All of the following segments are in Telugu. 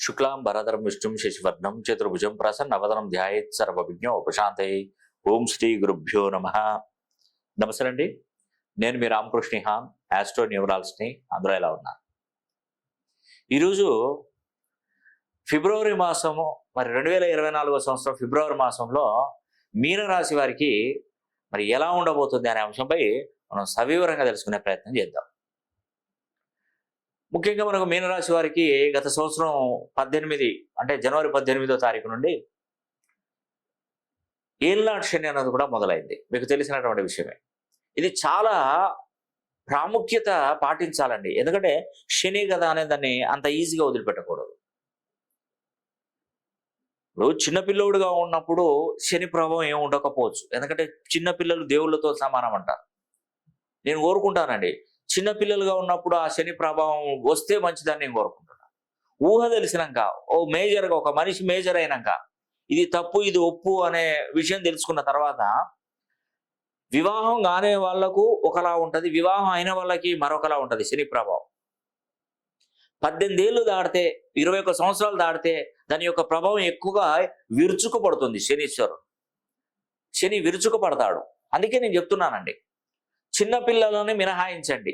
శుక్లాం భరధరం విష్ణుం శశివర్ణం చతుర్భుజం ప్రసన్నవదనం ధ్యాయేత్ సర్వవిజ్ఞ ఉపశాంతై ఓం శ్రీ గురుభ్యో నమ. నమస్తే అండి. నేను మీ రామకృష్ణ హాన్ ఆస్ట్రో న్యూమరాల్స్ని అందరూ ఎలా ఉన్నారు? ఈరోజు ఫిబ్రవరి మాసము మరి రెండు వేల ఇరవై నాలుగో సంవత్సరం ఫిబ్రవరి మాసంలో మీనరాశి వారికి మరి ఎలా ఉండబోతుంది అనే అంశంపై మనం సవివరంగా తెలుసుకునే ప్రయత్నం చేద్దాం. ముఖ్యంగా మనకు మీనరాశి వారికి గత సంవత్సరం పద్దెనిమిది అంటే జనవరి పద్దెనిమిదో తారీఖు నుండి ఏళ్ళనాటి శని అన్నది కూడా మొదలైంది. మీకు తెలిసినటువంటి విషయమే. ఇది చాలా ప్రాముఖ్యత పాటించాలండి. ఎందుకంటే శని కదా అనే దాన్ని అంత ఈజీగా వదిలిపెట్టకూడదు. ఇప్పుడు చిన్నపిల్లోడుగా ఉన్నప్పుడు శని ప్రభావం ఏమి ఉండకపోవచ్చు. ఎందుకంటే చిన్నపిల్లలు దేవుళ్ళతో సమానం అంటారు. నేను కోరుకుంటానండి. చిన్నపిల్లలుగా ఉన్నప్పుడు ఆ శని ప్రభావం వస్తే మంచిదని నేను కోరుకుంటున్నాను. ఊహ తెలిసినాక ఓ మేజర్గా ఒక మనిషి మేజర్ అయినాక ఇది తప్పు ఇది ఒప్పు అనే విషయం తెలుసుకున్న తర్వాత వివాహం కానే వాళ్ళకు ఒకలా ఉంటుంది వివాహం అయిన వాళ్ళకి మరొకలా ఉంటుంది శని ప్రభావం. పద్దెనిమిది ఏళ్ళు దాటితే ఇరవై ఒక్క సంవత్సరాలు దాటితే దాని యొక్క ప్రభావం ఎక్కువగా విరుచుకుపడుతుంది శనీశ్వరుడు శని విరుచుకుపడతాడు. అందుకే నేను చెప్తున్నానండి. చిన్నపిల్లలని మినహాయించండి.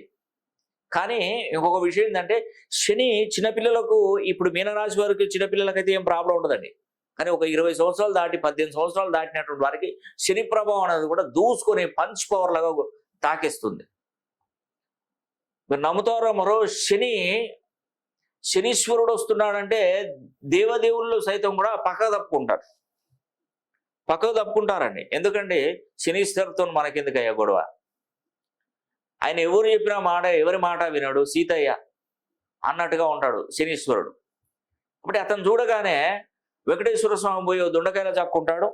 కానీ ఇంకొక విషయం ఏంటంటే శని చిన్నపిల్లలకు ఇప్పుడు మీనరాశి వారికి చిన్నపిల్లలకైతే ఏం ప్రాబ్లం ఉండదండి. కానీ ఒక ఇరవై సంవత్సరాలు దాటి పద్దెనిమిది సంవత్సరాలు దాటినటువంటి వారికి శని ప్రభావం అనేది కూడా దూసుకొని పంచ్ పవర్ లాగా తాకేస్తుంది. మీరు నమ్ముతారో మరో శని శనీశ్వరుడు వస్తున్నాడంటే దేవదేవుళ్ళు సైతం కూడా పక్క తప్పుకుంటారు. పక్కకు తప్పుకుంటారండి. ఎందుకంటే శనీశ్వరుతో మనకెందుకయ్యా గొడవ? ఆయన ఎవరు చెప్పిన మాట ఎవరి మాట వినడు. సీతయ్య అన్నట్టుగా ఉంటాడు శనీశ్వరుడు. కాబట్టి అతను చూడగానే వెంకటేశ్వర స్వామి పోయో దుండకాయలు చాక్కుంటాడు.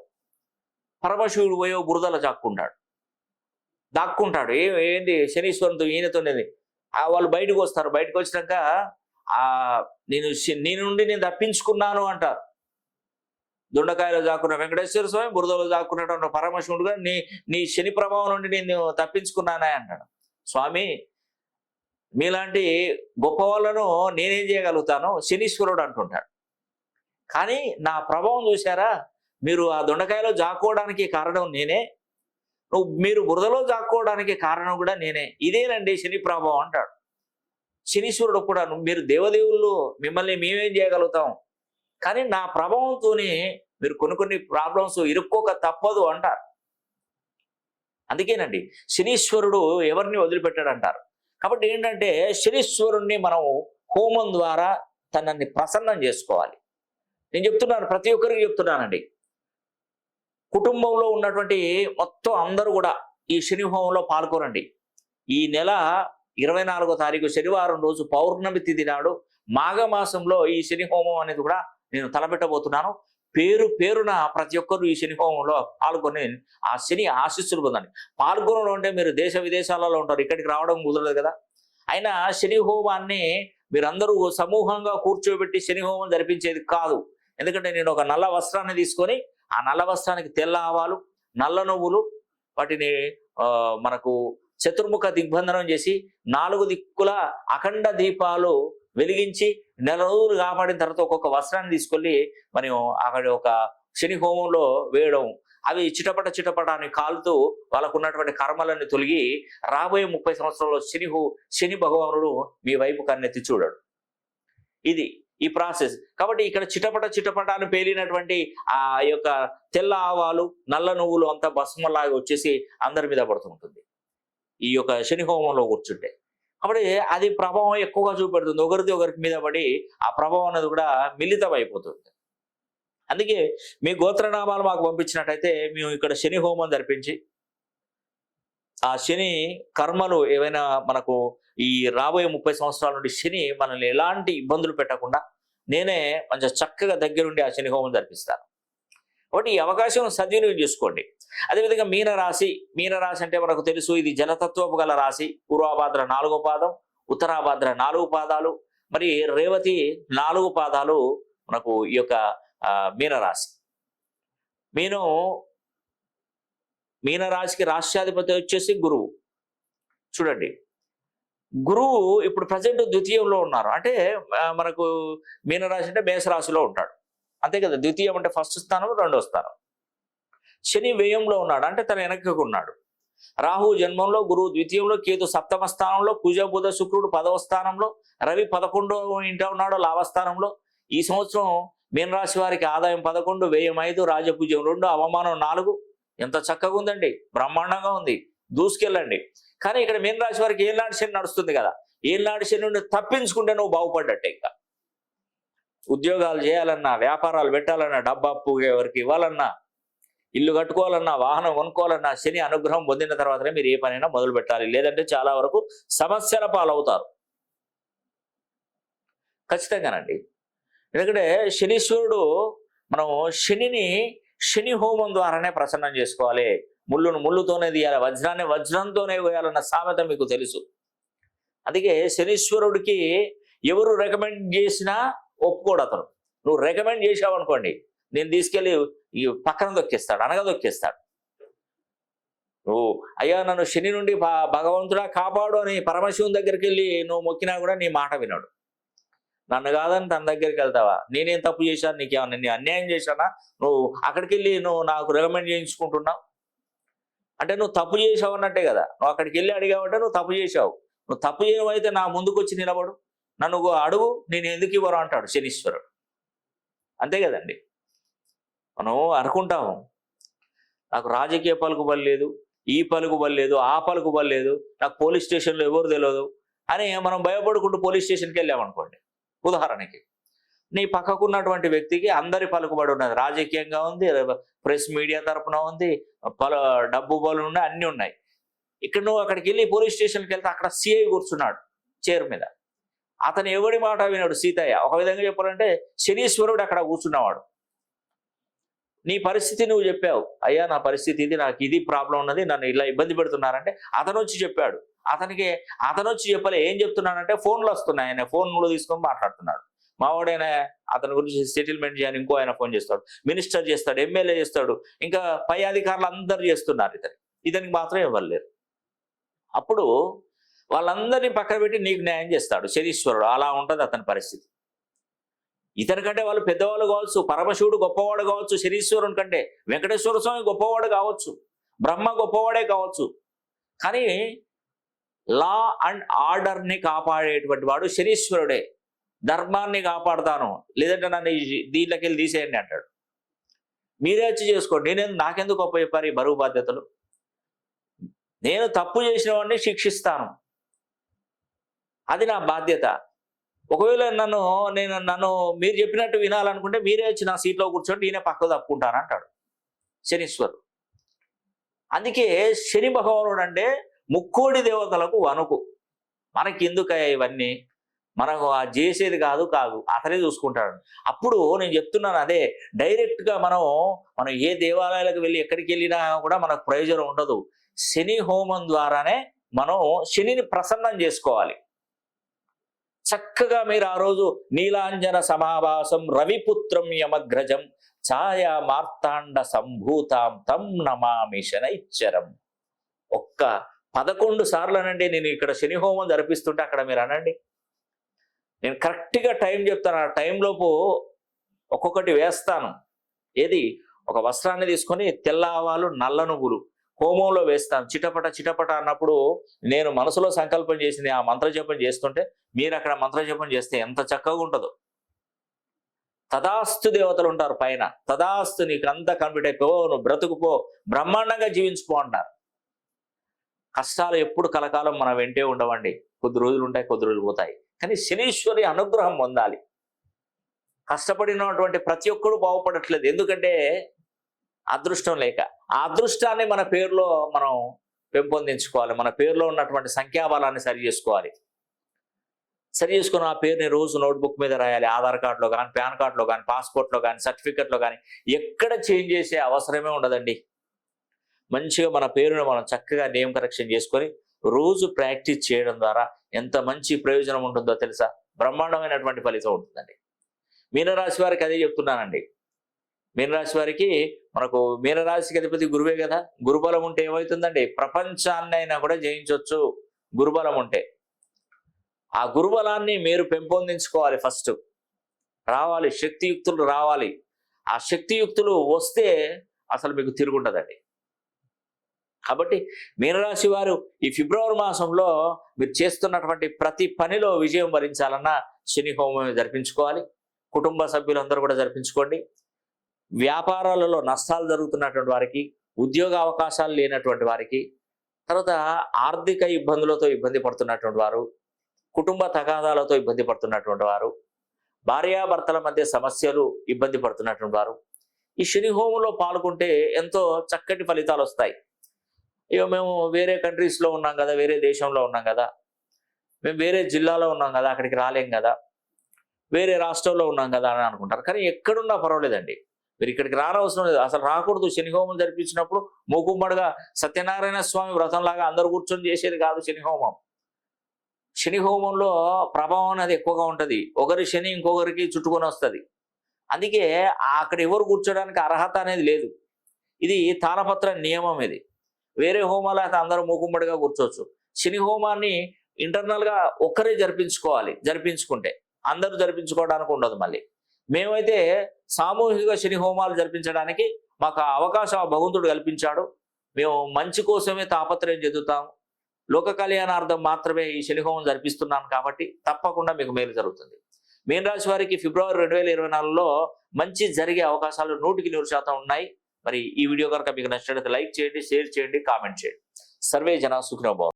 పరమశివుడు పోయో బురదల చాక్కుంటాడు. దాక్కుంటాడు. ఏ ఏంది శనీశ్వరునితో ఈయనతోనేది ఆ వాళ్ళు బయటకు వస్తారు. బయటకు వచ్చినాక నేను నీ నుండి నేను తప్పించుకున్నాను అంటారు. దుండకాయలు దాక్కున్న వెంకటేశ్వర స్వామి బురదలో దాక్కున్నటువంటి పరమశివుడు కూడా నీ నీ శని ప్రభావం నుండి నేను తప్పించుకున్నానే అంటాడు. స్వామి మీలాంటి గొప్ప వాళ్ళను నేనేం చేయగలుగుతాను? శనీశ్వరుడు అంటుంటాడు. కానీ నా ప్రభావం చూసారా మీరు ఆ దొండకాయలో జాక్కోవడానికి కారణం నేనే. మీరు బురదలో జాక్కోవడానికి కారణం కూడా నేనే. ఇదేనండి శని ప్రభావం అంటాడు. శనీశ్వరుడు కూడా మీరు దేవదేవుళ్ళు మిమ్మల్ని మేమేం చేయగలుగుతాం? కానీ నా ప్రభావంతోనే మీరు కొన్ని కొన్ని ప్రాబ్లమ్స్ ఇరుక్కోక తప్పదు అంటారు. అందుకేనండి శనీశ్వరుడు ఎవరిని వదిలిపెట్టాడు అంటారు కాబట్టి ఏంటంటే శనీశ్వరుణ్ణి మనం హోమం ద్వారా తనని ప్రసన్నం చేసుకోవాలి. నేను చెప్తున్నాను ప్రతి ఒక్కరికి చెప్తున్నానండి. కుటుంబంలో ఉన్నటువంటి మొత్తం అందరూ కూడా ఈ శని హోమంలో పాల్గొనండి. ఈ నెల ఇరవై నాలుగో తారీఖు శనివారం రోజు పౌర్ణమి తిథి నాడు మాఘమాసంలో ఈ శని హోమం అనేది కూడా నేను తలపెట్టబోతున్నాను. పేరు పేరున ప్రతి ఒక్కరు ఈ శని హోమంలో పాల్గొని ఆ శని ఆశీస్సులు పొందండి. పాల్గొనడం అంటే మీరు దేశ విదేశాలలో ఉంటారు ఇక్కడికి రావడం కుదరదు కదా. అయినా శని హోమాన్ని మీరందరూ సమూహంగా కూర్చోబెట్టి శని హోమం జరిపించేది కాదు. ఎందుకంటే నేను ఒక నల్ల వస్త్రాన్ని తీసుకొని ఆ నల్ల వస్త్రానికి తెల్ల ఆవాలు నల్ల నువ్వులు వాటిని మనకు చతుర్ముఖ దిగ్బంధనం చేసి నాలుగు దిక్కుల అఖండ దీపాలు వెలిగించి నెల రోజులు కాపాడిన తర్వాత ఒక్కొక్క వస్త్రాన్ని తీసుకెళ్ళి మనం అక్కడ ఒక శని హోమంలో వేయడం. అవి చిటపట చిటపట అని కాలుతూ వాళ్ళకు ఉన్నటువంటి కర్మలన్నీ తొలగి రాబోయే ముప్పై సంవత్సరాల్లో శని శని భగవానుడు మీ వైపు కన్నెత్తి చూడడు. ఇది ఈ ప్రాసెస్. కాబట్టి ఇక్కడ చిటపట చిటపట అని పేలినటువంటి ఆ యొక్క తెల్ల ఆవాలు నల్ల నువ్వులు అంతా భస్మలాగా వచ్చేసి అందరి మీద పడుతుంటుంది ఈ యొక్క శని హోమంలో కూర్చుంటే. కాబట్టి అది ప్రభావం ఎక్కువగా చూపెడుతుంది. ఒకరిది ఒకరికి మీద పడి ఆ ప్రభావం అనేది కూడా మిళితం అయిపోతుంది అందుకే మీ గోత్రనామాలు మాకు పంపించినట్టయితే మేము ఇక్కడ శని హోమం జరిపించి ఆ శని కర్మలు ఏవైనా మనకు ఈ రాబోయే ముప్పై సంవత్సరాల నుండి శని మనల్ని ఎలాంటి ఇబ్బందులు పెట్టకుండా నేనే మంచి చక్కగా దగ్గరుండి ఆ శని హోమం జరిపిస్తాను. కాబట్టి ఈ అవకాశం సద్వినియోగం చేసుకోండి. అదేవిధంగా మీనరాశి మీనరాశి అంటే మనకు తెలుసు ఇది జనతత్వపు గల రాశి. పూర్వాభాద్ర నాలుగో పాదం ఉత్తరాభాద్ర నాలుగు పాదాలు మరి రేవతి నాలుగు పాదాలు మనకు ఈ యొక్క మీనరాశి. మీను మీనరాశికి రాష్ట్రాధిపతి వచ్చేసి గురువు. చూడండి. గురువు ఇప్పుడు ప్రజెంట్ ద్వితీయంలో ఉన్నారు. అంటే మనకు మీనరాశి అంటే మేషరాశిలో ఉంటాడు. అంతే కదా ద్వితీయం అంటే ఫస్ట్ స్థానం రెండో స్థానం. శని వ్యయంలో ఉన్నాడు అంటే తన వెనకకు ఉన్నాడు. రాహు జన్మంలో గురువు ద్వితీయంలో కేతు సప్తమ స్థానంలో కుజ బుధ శుక్రుడు పదవ స్థానంలో రవి పదకొండో ఇంట ఉన్నాడు లాభస్థానంలో ఈ సంవత్సరం మీనరాశి వారికి ఆదాయం పదకొండు వ్యయం ఐదు రాజపూజ్యం రెండు అవమానం నాలుగు. ఎంత చక్కగా ఉందండి బ్రహ్మాండంగా ఉంది దూసుకెళ్ళండి. కానీ ఇక్కడ మీనరాశి వారికి ఏనాడు శని నడుస్తుంది కదా ఏనాడు శని నుండి తప్పించుకుంటే నువ్వు బాగుపడ్డట్టే ఇంకా. ఉద్యోగాలు చేయాలన్నా వ్యాపారాలు పెట్టాలన్నా డబ్బు అప్పు ఎవరికి ఇవ్వాలన్నా ఇల్లు కట్టుకోవాలన్నా వాహనం కొనుక్కోవాలన్నా శని అనుగ్రహం పొందిన తర్వాతనే మీరు ఏ పనైనా మొదలు పెట్టాలి. లేదంటే చాలా వరకు సమస్యల పాలవుతారు. ఖచ్చితంగానండి. ఎందుకంటే శనీశ్వరుడు మనం శనిని శని హోమం ద్వారానే ప్రసన్నం చేసుకోవాలి. ముళ్ళును ముళ్ళుతోనే తీయాలి. వజ్రాన్ని వజ్రంతోనే వేయాలన్న సామెత మీకు తెలుసు. అందుకే శనీశ్వరుడికి ఎవరు రికమెండ్ చేసినా ఒప్పుకోడు అతను. నువ్వు రికమెండ్ చేసావు అనుకోండి నేను తీసుకెళ్ళి ఈ పక్కన దొక్కిస్తాడు అనగా దొక్కిస్తాడు. నువ్వు అయ్యా నన్ను శని నుండి భగవంతుడా కాపాడు అని పరమశివుని దగ్గరికి వెళ్ళి నువ్వు మొక్కినా కూడా నీ మాట వినడు. నన్ను కాదని తన దగ్గరికి వెళ్తావా? నేనేం తప్పు చేశాను? నీకేమన్నా నేను అన్యాయం చేశానా? నువ్వు అక్కడికి వెళ్ళి నువ్వు నాకు రికమెండ్ చేయించుకుంటున్నావు? అంటే నువ్వు తప్పు చేసావు అన్నట్టే కదా. నువ్వు అక్కడికి వెళ్ళి అడిగావంటే నువ్వు తప్పు చేసావు నువ్వు తప్పు చేయవైతే నా ముందుకు వచ్చి నిలబడు. నన్ను అడుగు నేను ఎందుకు ఇవ్వరు అంటాడు శనీశ్వరుడు. అంతే కదండి. మనం అనుకుంటాము నాకు రాజకీయ పలుకుబడి లేదు ఈ పలుకుబడి లేదు ఆ పలుకుబడి లేదు నాకు పోలీస్ స్టేషన్లో ఎవరు తెలియదు అని మనం భయపడుకుంటూ పోలీస్ స్టేషన్కి వెళ్ళామనుకోండి ఉదాహరణకి నీ పక్కకున్నటువంటి వ్యక్తికి అందరి పలుకుబడి ఉన్నది. రాజకీయంగా ఉంది ప్రెస్ మీడియా తరఫున ఉంది పలు డబ్బు బలు ఉన్నాయి అన్నీ ఉన్నాయి. ఇక్కడ నువ్వు అక్కడికి వెళ్ళి పోలీస్ స్టేషన్కి వెళ్తే అక్కడ సిఐ కూర్చున్నాడు చైర్ మీద. అతను ఎవడి మాట వినాడు సీతయ్య. ఒక విధంగా చెప్పాలంటే శనీశ్వరుడు అక్కడ కూర్చున్నవాడు. నీ పరిస్థితి నువ్వు చెప్పావు. అయ్యా నా పరిస్థితి ఇది నాకు ఇది ప్రాబ్లం ఉన్నది నన్ను ఇలా ఇబ్బంది పెడుతున్నారంటే అతను వచ్చి చెప్పాడు. అతనికి అతను వచ్చి చెప్పలే. ఏం చెప్తున్నానంటే ఫోన్లు వస్తున్నాయి. ఆయన ఫోన్లు తీసుకొని మాట్లాడుతున్నాడు. మావాడైనా అతని గురించి సెటిల్మెంట్ చేయని ఇంకో ఆయన ఫోన్ చేస్తాడు. మినిస్టర్ చేస్తాడు ఎమ్మెల్యే చేస్తాడు. ఇంకా పై అధికారులు అందరు చేస్తున్నారు ఇతని ఇతనికి మాత్రం ఇవ్వలేరు అప్పుడు వాళ్ళందరినీ పక్కన పెట్టి నీకు న్యాయం చేస్తాడు. శనీశ్వరుడు అలా ఉంటుంది అతని పరిస్థితి. ఇతని కంటే వాళ్ళు పెద్దవాళ్ళు కావచ్చు పరమశివుడు గొప్పవాడు కావచ్చు శనీశ్వరుని కంటే వెంకటేశ్వర స్వామి గొప్పవాడు కావచ్చు బ్రహ్మ గొప్పవాడే కావచ్చు. కానీ లా అండ్ ఆర్డర్ని కాపాడేటువంటి వాడు శనీశ్వరుడే. ధర్మాన్ని కాపాడుతాను. లేదంటే నన్ను దీంట్లోకి వెళ్ళి తీసేయండి అంటాడు. మీరే వచ్చి చేసుకోండి. నేను నాకెందుకు గొప్ప చెప్పారు ఈ బరువు బాధ్యతలు? నేను తప్పు చేసిన వాడిని శిక్షిస్తాను. అది నా బాధ్యత. ఒకవేళ నన్ను నేను నన్ను మీరు చెప్పినట్టు వినాలనుకుంటే మీరే వచ్చి నా సీట్లో కూర్చోండి నేనే పక్కకు తప్పుకుంటాను అంటాడు శనీశ్వరుడు. అందుకే శని భగవానుడు అంటే ముక్కోడి దేవతలకు వణుకు. మనకి ఎందుకయ్యా ఇవన్నీ? మనకు ఆ చేసేది కాదు కాదు అతనే చూసుకుంటాడు. అప్పుడు నేను చెప్తున్నాను అదే డైరెక్ట్గా మనం మనం ఏ దేవాలయాలకు వెళ్ళి ఎక్కడికి వెళ్ళినా కూడా మనకు ప్రయోజనం ఉండదు. శని హోమం ద్వారానే మనం శనిని ప్రసన్నం చేసుకోవాలి. చక్కగా మీరు ఆ రోజు నీలాంజన సమావాసం రవిపుత్రం యమగ్రజం ఛాయా మార్తాండ సంభూతాం తం నమామి శనైచ్చరం. ఒక్క పదకొండు సార్లు అనండి నేను ఇక్కడ శని హోమం జరిపిస్తుంటే అక్కడ మీరు అనండి. నేను కరెక్ట్గా టైం చెప్తాను. ఆ టైంలోపు ఒక్కొక్కటి వేస్తాను. ఏది? ఒక వస్త్రాన్ని తీసుకొని తెల్ల ఆవాలు నల్ల నువ్వులు. హోమంలో వేస్తాను చిటపట చిటపట అన్నప్పుడు నేను మనసులో సంకల్పం చేసింది ఆ మంత్రజపం చేస్తుంటే మీరు అక్కడ మంత్రజపం చేస్తే ఎంత చక్కగా ఉంటుందో. తదాస్తు దేవతలు ఉంటారు పైన. తదాస్తు నీకు అంతా కంప్లీట్ నువ్వు బ్రతుకుపో బ్రహ్మాండంగా జీవించుకో అంటారు. కష్టాలు ఎప్పుడు కలకాలం మన వెంటే ఉండవండి. కొద్ది రోజులు ఉంటాయి కొద్ది రోజులు పోతాయి. కానీ శనీశ్వరి అనుగ్రహం పొందాలి. కష్టపడినటువంటి ప్రతి ఒక్కరు బాగుపడట్లేదు. ఎందుకంటే అదృష్టం లేక. ఆ అదృష్టాన్ని మన పేరులో మనం పెంపొందించుకోవాలి. మన పేరులో ఉన్నటువంటి సంఖ్యాబలాన్ని సరి చేసుకోవాలి. సరి చేసుకుని ఆ పేరుని రోజు నోట్బుక్ మీద రాయాలి. ఆధార్ కార్డులో కానీ పాన్ కార్డులో కానీ పాస్పోర్ట్లో కానీ సర్టిఫికెట్లో కానీ ఎక్కడ చేంజ్ చేసే అవసరమే ఉండదండి. మంచిగా మన పేరును మనం చక్కగా నేమ్ కరెక్షన్ చేసుకొని రోజు ప్రాక్టీస్ చేయడం ద్వారా ఎంత మంచి ప్రయోజనం ఉంటుందో తెలుసా? బ్రహ్మాండమైనటువంటి ఫలితం ఉంటుందండి. మీనరాశి వారికి అదే చెప్తున్నానండి. మీనరాశి వారికి మనకు మీనరాశికి అధిపతి గురువే కదా. గురుబలం ఉంటే ఏమవుతుందండి? ప్రపంచాన్ని అయినా కూడా జయించవచ్చు గురుబలం ఉంటే. ఆ గురుబలాన్ని మీరు పెంపొందించుకోవాలి ఫస్ట్. రావాలి. శక్తియుక్తులు రావాలి. ఆ శక్తియుక్తులు వస్తే అసలు మీకు తిరుగుంటుందండి కాబట్టి మీనరాశి వారు ఈ ఫిబ్రవరి మాసంలో మీరు చేస్తున్నటువంటి ప్రతి పనిలో విజయం వరించాలన్నా శని హోమం జరిపించుకోవాలి. కుటుంబ సభ్యులందరూ కూడా జరిపించుకోండి. వ్యాపారాలలో నష్టాలు జరుగుతున్నటువంటి వారికి ఉద్యోగ అవకాశాలు లేనటువంటి వారికి తర్వాత ఆర్థిక ఇబ్బందులతో ఇబ్బంది పడుతున్నటువంటి వారు కుటుంబ తగాదాలతో ఇబ్బంది పడుతున్నటువంటి వారు భార్యాభర్తల మధ్య సమస్యలు ఇబ్బంది పడుతున్నటువంటి వారు. ఈ శని హోమంలో పాల్గొంటే ఎంతో చక్కటి ఫలితాలు వస్తాయి. ఇక మేము వేరే కంట్రీస్లో ఉన్నాం కదా వేరే దేశంలో ఉన్నాం కదా మేము వేరే జిల్లాలో ఉన్నాం కదా అక్కడికి రాలేం కదా వేరే రాష్ట్రంలో ఉన్నాం కదా అని అనుకుంటారు. కానీ ఎక్కడున్నా పర్వాలేదండి. మీరు ఇక్కడికి రానవసరం లేదు. అసలు రాకూడదు. శని హోమం జరిపించినప్పుడు మూకుమ్మడిగా సత్యనారాయణ స్వామి వ్రతంలాగా అందరు కూర్చొని చేసేది కాదు శని హోమం. శని హోమంలో ప్రభావం అనేది ఎక్కువగా ఉంటుంది. ఒకరి శని ఇంకొకరికి చుట్టుకొని వస్తుంది. అందుకే అక్కడ ఎవరు కూర్చోడానికి అర్హత అనేది లేదు. ఇది తాళపత్ర నియమం ఇది. వేరే హోమాలు అయితే అందరూ మూకుమ్మడిగా కూర్చోవచ్చు. శని హోమాన్ని ఇంటర్నల్గా ఒక్కరే జరిపించుకోవాలి. జరిపించుకుంటే. అందరూ జరిపించుకోవడానికి ఉండదు మళ్ళీ. మేమైతే సామూహిక శని హోమాలు జరిపించడానికి మాకు ఆ అవకాశం ఆ భగవంతుడు కల్పించాడు. మేము మంచి కోసమే తాపత్రయం చెందుతాం. లోక కళ్యాణార్థం మాత్రమే ఈ శని హోమం జరిపిస్తున్నాను కాబట్టి తప్పకుండా మీకు మేలు జరుగుతుంది. మీన రాశి వారికి ఫిబ్రవరి రెండు వేల ఇరవై నాలుగులో మంచి జరిగే అవకాశాలు నూటికి నూరు శాతం ఉన్నాయి. మరి ఈ వీడియో కనుక మీకు నచ్చినట్లయితే లైక్ చేయండి షేర్ చేయండి కామెంట్ చేయండి. సర్వే జన సుఖినోభావం